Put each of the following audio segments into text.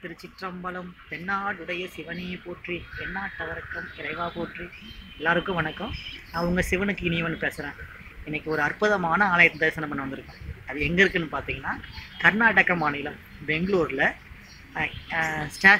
திருச்சிற்றம்பலம் தென்னாடுடைய சிவனையை போற்றி எண்ணாட்டவர்க்கம் இறைவா போற்றி. எல்லாருக்கும் வணக்கம். நான் உங்கள் சிவனுக்கு இனியவன் பேசுகிறேன் இன்னைக்கு ஒரு அற்புதமான ஆலயத்தை தரிசனம் பண்ண வந்திருக்கேன் அது எங்கே இருக்குதுன்னு பார்த்தீங்கன்னா கர்நாடக மாநிலம் பெங்களூரில்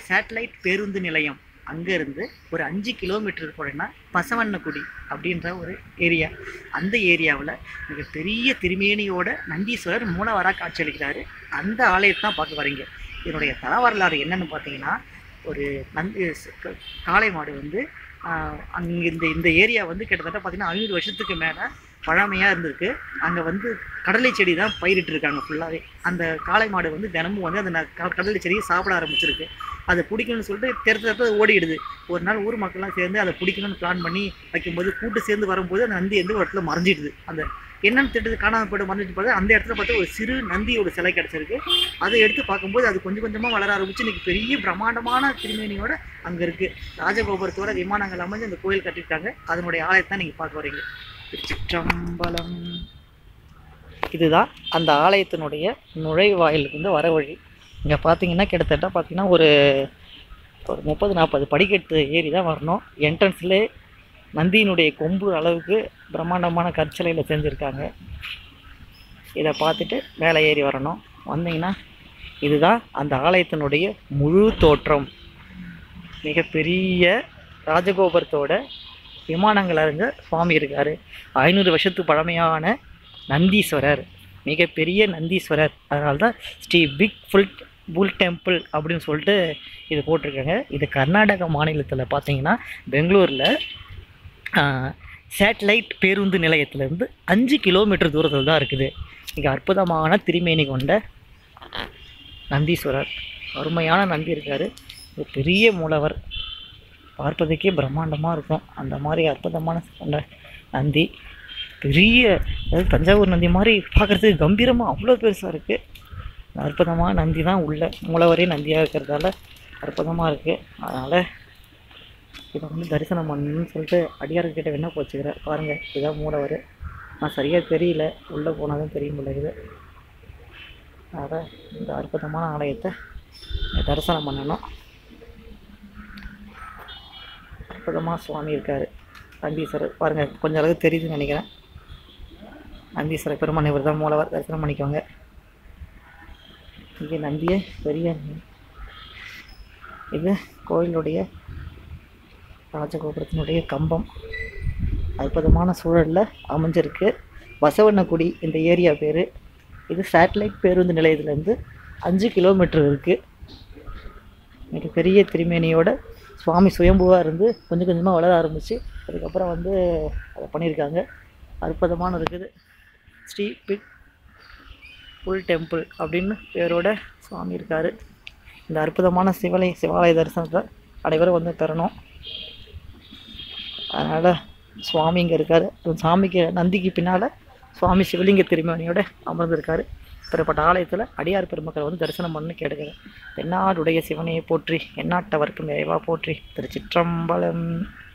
சேட்டலைட் பேருந்து நிலையம் அங்கேருந்து ஒரு அஞ்சு கிலோமீட்டர் போனேன்னா பசவண்ணக்குடி அப்படின்ற ஒரு ஏரியா. அந்த ஏரியாவில் மிகப்பெரிய திருமேனியோட நந்தீஸ்வரர் மூலவராக காட்சியளிக்கிறாரு அந்த ஆலயத்தை தான் பார்க்க வரீங்க இதனுடைய தல வரலாறு என்னென்னு பார்த்தீங்கன்னா ஒரு நந்தி க- காளை மாடு வந்து அங்கே இந்த இந்த ஏரியா வந்து கிட்டத்தட்ட பார்த்தீங்கன்னா ஐநூறு வருஷத்துக்கு மேலே பழமையாக இருந்திருக்கு. அங்கே வந்து கடலை செடி தான் பயிரிட்டு இருக்காங்க ஃபுல்லாகவே அந்த காளை மாடு வந்து தினமும் வந்து அந்த க- கடலை செடியை சாப்பிட ஆரம்பிச்சிருக்கு. அதை பிடிக்கணும்னு சொல்லிட்டு தெருத்து தெருத்து ஓடிடுது. ஒரு நாள் ஊர் மக்கள்லாம் சேர்ந்து அதை பிடிக்கணும்னு பிளான் பண்ணி வைக்கும்போது கூட்டு சேர்ந்து வரும்போது அந்த நந்தி வந்து ஒரு இடத்துல மறைஞ்சிடுது. அந்த என்னன்னு திட்டது காணாமல் போய்ட்டு மறைஞ்சிட்டு பார்த்தா அந்த இடத்துல பார்த்தா ஒரு சிறு நந்தியோட சிலை கிடச்சிருக்கு. அதை எடுத்து பார்க்கும்போது அது கொஞ்சம் கொஞ்சமாக வளர ஆரம்பிச்சு இன்னைக்கு பெரிய பிரம்மாண்டமான திருமேனியோட அங்கே இருக்குது ராஜகோபுரத்தோட விமானங்கள் அமைஞ்சு அந்த கோயில் கட்டியிருக்காங்க. அதனுடைய ஆலயத்தை நீங்கள் பார்க்க வரீங்க திருச்சிற்றம்பலம். இதுதான் அந்த ஆலயத்தினுடைய நுழைவாயிலுக்கு வந்து வர வழி. இங்கே பார்த்தீங்கன்னா கிட்டத்தட்ட பார்த்தீங்கன்னா ஒரு ஒரு முப்பது நாற்பது படிக்கட்டு ஏறி தான் வரணும். என்ட்ரன்ஸ்லேயே நந்தியினுடைய கொம்பு அளவுக்கு பிரம்மாண்டமான கற்சிலையில் செஞ்சுருக்காங்க. இதை பார்த்துட்டு மேலே ஏறி வரணும். வந்தீங்கன்னா இதுதான் அந்த ஆலயத்தினுடைய முழு தோற்றம். மிகப்பெரிய ராஜகோபுரத்தோட விமானங்கள் அறிஞ்ச சுவாமி இருக்கார். ஐநூறு வருஷத்து பழமையான நந்தீஸ்வரர். மிகப்பெரிய நந்தீஸ்வரர். அதனால்தான் ஸ்ரீ பிக் ஃபுல்ட் புல் டெம்பிள் அப்படின்னு சொல்லிட்டு இது போட்டிருக்காங்க. இது கர்நாடக மாநிலத்தில் பார்த்தீங்கன்னா பெங்களூரில் சேட்டலைட் பேருந்து நிலையத்திலேருந்து அஞ்சு கிலோமீட்டர் தூரத்தில் தான் இருக்குது. இங்கே அற்புதமான திருமேனி கொண்ட நந்தீஸ்வரர். அருமையான நந்தி இருக்கார். ஒரு பெரிய மூலவர். பார்ப்பதற்கே பிரம்மாண்டமாக இருக்கும். அந்த மாதிரி அற்புதமான கொண்ட நந்தி. பெரிய அதாவது தஞ்சாவூர் நந்தி மாதிரி பார்க்குறதுக்கு கம்பீரமாக அவ்வளோ பெருசாக இருக்குது அற்புதமாக நந்தி தான் உள்ள. மூலவரே நந்தியாக இருக்கிறதால அற்புதமாக இருக்குது அதனால் இதை வந்து தரிசனம் பண்ணணும்னு சொல்லிட்டு அடியார்கிட்ட வேணா போச்சுக்கிறேன் பாருங்கள் இதுதான் மூலவர். நான் சரியாக தெரியல. உள்ளே போனால் தான் தெரியும் போல அதனால் அதான் இந்த அற்புதமான ஆலயத்தை தரிசனம் பண்ணணும். அற்புதமாக சுவாமி இருக்கார். நந்தீஸ்வரர். பாருங்கள் கொஞ்ச அளவுக்கு தெரியுதுன்னு நினைக்கிறேன். நந்தீஸ்வரர் பெருமான் இவர் தான் மூலவர். தரிசனம் பண்ணிக்கோங்க இங்கே நம்பிய பெரிய இது கோயிலுடைய ராஜகோபுரத்தினுடைய கம்பம். அற்புதமான சூழலில் அமைஞ்சிருக்கு. வசவண்ணக்குடி இந்த ஏரியா பேர். இது சேட்டலைட் பேருந்து நிலையத்திலேருந்து அஞ்சு கிலோமீட்டர் இருக்குது மிகப்பெரிய திருமேனியோட சுவாமி சுயம்புவாக இருந்து கொஞ்சம் கொஞ்சமாக வளர ஆரம்பிச்சு அதுக்கப்புறம் வந்து அதை பண்ணியிருக்காங்க. அற்புதமான இருக்குது. ஸ்ரீ பிட் புல் டெம்பிள் அப்படின்னு பேரோட சுவாமி இருக்கார். இந்த அற்புதமான சிவலை சிவாலய தரிசனத்தை அனைவரும் வந்து பெறணும். அதனால் சுவாமி இங்கே இருக்கார். சாமிக்கு நந்திக்கு பின்னால் சுவாமி சிவலிங்க திருமணியோட அமர்ந்திருக்கார். பிறப்பட்ட ஆலயத்தில் அடியார் பெருமக்களை வந்து தரிசனம் பண்ணு கேட்டுக்கிறேன் என்னாடுடைய சிவனையை போற்றி எந்நாட்டவர்க்கும் நிறைவாக போற்றி திருச்சிற்றம்பலம்.